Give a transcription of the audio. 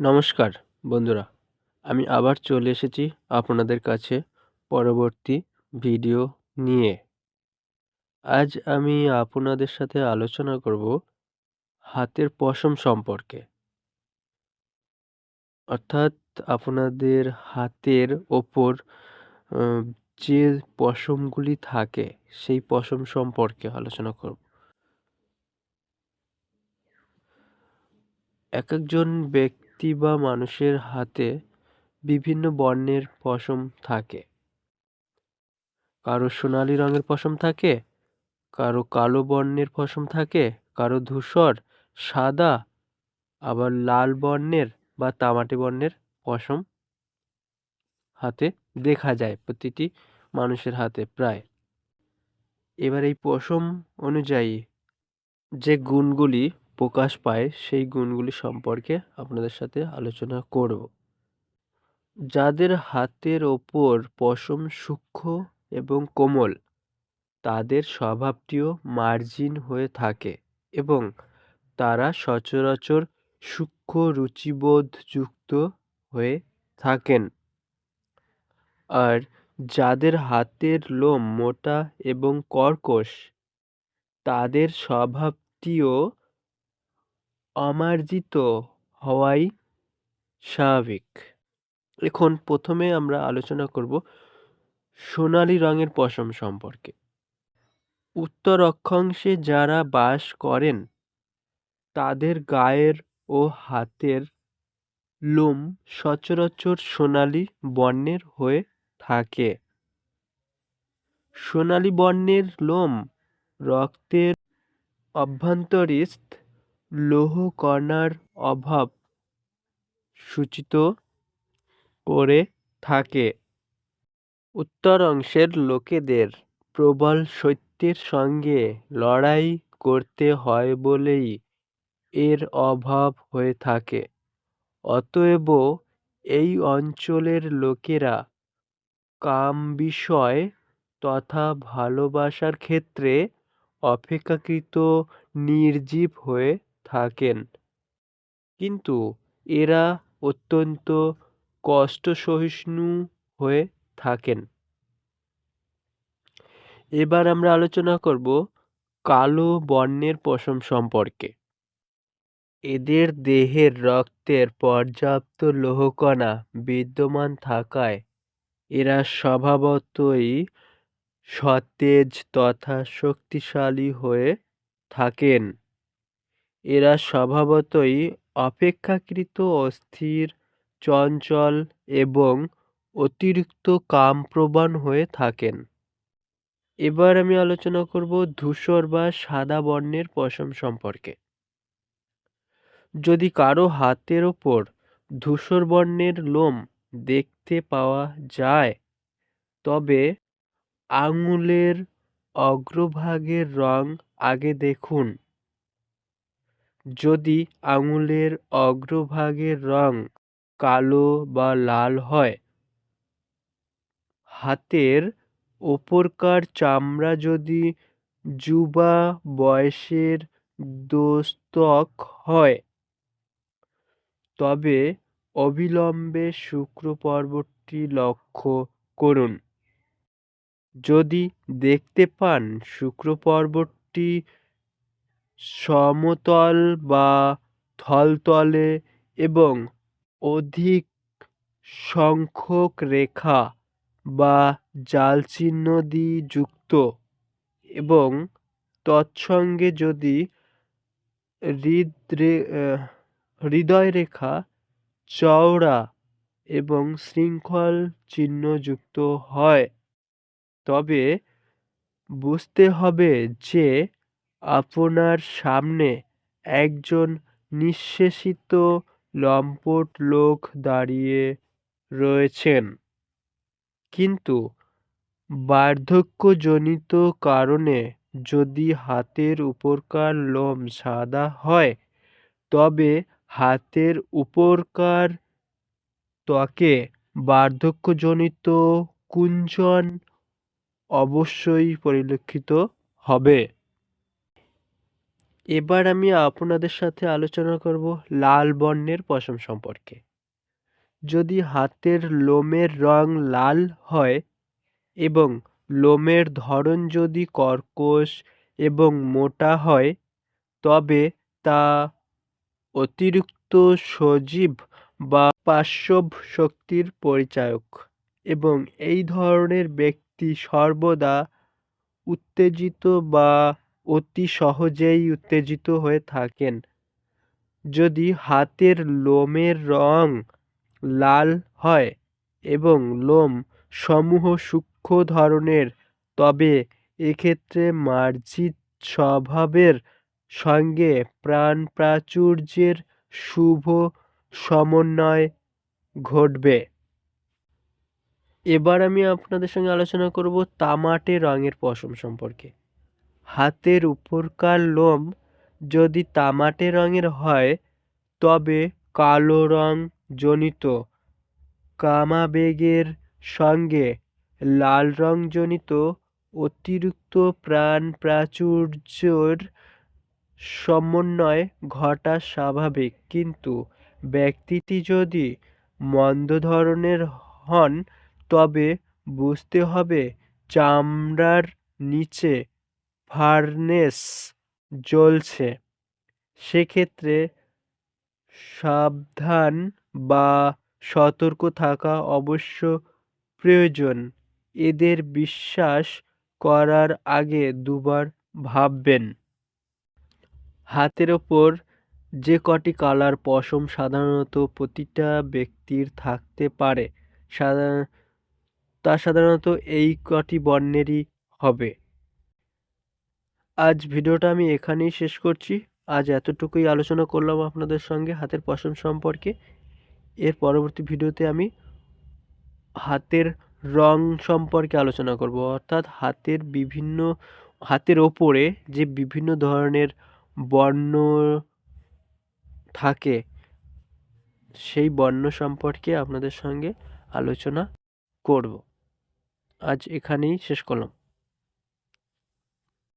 নমস্কার, বন্ধুরা। আমি আবার চলে এসেছি আপনাদের কাছে পরবর্তী ভিডিও নিয়ে। আজ আমি আপনাদের সাথে আলোচনা করব হাতের পশম সম্পর্কে। অর্থাৎ আপনাদের হাতের ওপর যে পশমগুলি থাকে, সেই পশম সম্পর্কে আলোচনা করব। এক একজন ব্যক্তি বা মানুষের হাতে বিভিন্ন বর্ণের পশম থাকে। কারও সোনালী রঙের পশম থাকে, কারও কালো বর্ণের পশম থাকে, কারও ধূসর, সাদা, আবার লাল বর্ণের বা তামাটে বর্ণের পশম হাতে দেখা যায় প্রতিটি মানুষের হাতে প্রায়। এবার এই পশম অনুযায়ী যে গুণগুলি প্রকাশ পায় সেই গুণগুলি সম্পর্কে আপনাদের সাথে আলোচনা করব। যাদের হাতের ওপর পশম সূক্ষ্ম এবং কোমল, তাদের স্বভাবটিও মার্জিন হয়ে থাকে এবং তারা সচরাচর সূক্ষ্ম রুচিবোধযুক্ত হয়ে থাকেন। আর যাদের হাতের লোম মোটা এবং কর্কশ, তাদের স্বভাবটিও অমার্জিত হওয়াই স্বাভাবিক। এখন প্রথমে আমরা আলোচনা করব সোনালী রঙের পশম সম্পর্কে। উত্তর অক্ষাংশে যারা বাস করেন, তাদের গায়ের ও হাতের লোম সচরাচর সোনালী বর্ণের হয়ে থাকে। সোনালী বর্ণের লোম রক্তের অভ্যন্তরস্থ লৌহ কণার অভাব সূচিত করে থাকে। উত্তর অংশের লোকেদের প্রবল শৈত্যের সঙ্গে লড়াই করতে হয় বলেই এর অভাব হয়ে থাকে। অতএব এই অঞ্চলের লোকেরা কাম বিষয় তথা ভালোবাসার ক্ষেত্রে অপেক্ষাকৃত নির্জীব হয়ে থাকেন। কিন্তু এরা অত্যন্ত কষ্ট সহিষ্ণু হয়ে থাকেন। এবার আমরা আলোচনা করব কালো বর্ণের পশম সম্পর্কে। এদের দেহের রক্তের পর্যাপ্ত লোহকণা বিদ্যমান থাকায় এরা স্বভাবতই সতেজ তথা শক্তিশালী হয়ে থাকেন। এরা স্বভাবতই অপেক্ষাকৃত অস্থির চঞ্চল এবং অতিরিক্ত কামপ্রবণ হয়ে থাকেন। এবার আমি আলোচনা করব ধূসর বা সাদা বর্ণের পশম সম্পর্কে। যদি কারও হাতের ওপর ধূসর বর্ণের লোম দেখতে পাওয়া যায়, তবে আঙুলের অগ্রভাগের রং আগে দেখুন। যদি আঙুলের অগ্রভাগের রং কালো বা লাল হয়। হাতের ওপরকার চামড়া যদি যুবা বয়সের দোস্তক হয়, তবে অবিলম্বে শুক্র পর্বটি লক্ষ্য করুন। যদি দেখতে পান শুক্রপর্বটি সমতল বা থলতলে এবং অধিক সংখ্যক রেখা বা জালচিহ্ন দিয়ে যুক্ত এবং তৎসঙ্গে যদি হৃদরে হৃদয় রেখা চওড়া এবং শৃঙ্খল চিহ্নযুক্ত হয়, তবে বুঝতে হবে যে আপনার সামনে একজন নিঃশেষিত লম্পট লোক দাঁড়িয়ে রয়েছেন। কিন্তু বার্ধক্যজনিত কারণে যদি হাতের উপরকার লোম সাদা হয়, তবে হাতের উপরকার ত্বকে বার্ধক্যজনিত কুঞ্চন অবশ্যই পরিলক্ষিত হবে। এবার আমি আপনাদের সাথে আলোচনা করব লাল বর্ণের পশম সম্পর্কে। যদি হাতের লোমের রং লাল হয় এবং লোমের ধরন যদি কর্কশ এবং মোটা হয়, তবে তা অতিরিক্ত সজীব বা পার্শ্ব শক্তির পরিচায়ক এবং এই ধরনের ব্যক্তি সর্বদা উত্তেজিত বা অতি সহজেই উত্তেজিত হয়ে থাকেন। যদি হাতের লোমের রং লাল হয় এবং লোম সমূহ সূক্ষ্ম ধরনের, তবে এক্ষেত্রে মার্জিত স্বভাবের সঙ্গে প্রাণ প্রাচুর্যের শুভ সমন্বয় ঘটবে। এবার আমি আপনাদের সঙ্গে আলোচনা করব তামাটে রঙের পশম সম্পর্কে। হাতের উপরকার লোম যদি তামাটে রঙের হয়, তবে কালো রং জনিত। কামাবেগের সঙ্গে লাল রং জনিত অতিরিক্ত প্রাণ প্রাচুর্যর সমন্বয় ঘটা স্বাভাবিক। কিন্তু ব্যক্তিটি যদি মন্দ ধরনের হন, তবে বুঝতে হবে চামড়ার নিচে ফার্নেস জ্বলছে। সেক্ষেত্রে সাবধান বা সতর্ক থাকা অবশ্য প্রয়োজন। এদের বিশ্বাস করার আগে দুবার ভাববেন। হাতের ওপর যে কটি কালার পশম সাধারণত প্রতিটা ব্যক্তির থাকতে পারে সাধারণ তা সাধারণত এই কটি বর্ণেরই হবে। আজ ভিডিওটা আমি এখানেই শেষ করছি। আজ এতটুকুই আলোচনা করলাম আপনাদের সঙ্গে হাতের পশম সম্পর্কে। এর পরবর্তী ভিডিওতে আমি হাতের রং সম্পর্কে আলোচনা করব। অর্থাৎ হাতের বিভিন্ন, হাতের ওপরে যে বিভিন্ন ধরনের বর্ণ থাকে, সেই বর্ণ সম্পর্কে আপনাদের সঙ্গে আলোচনা করব। আজ এখানেই শেষ করলাম।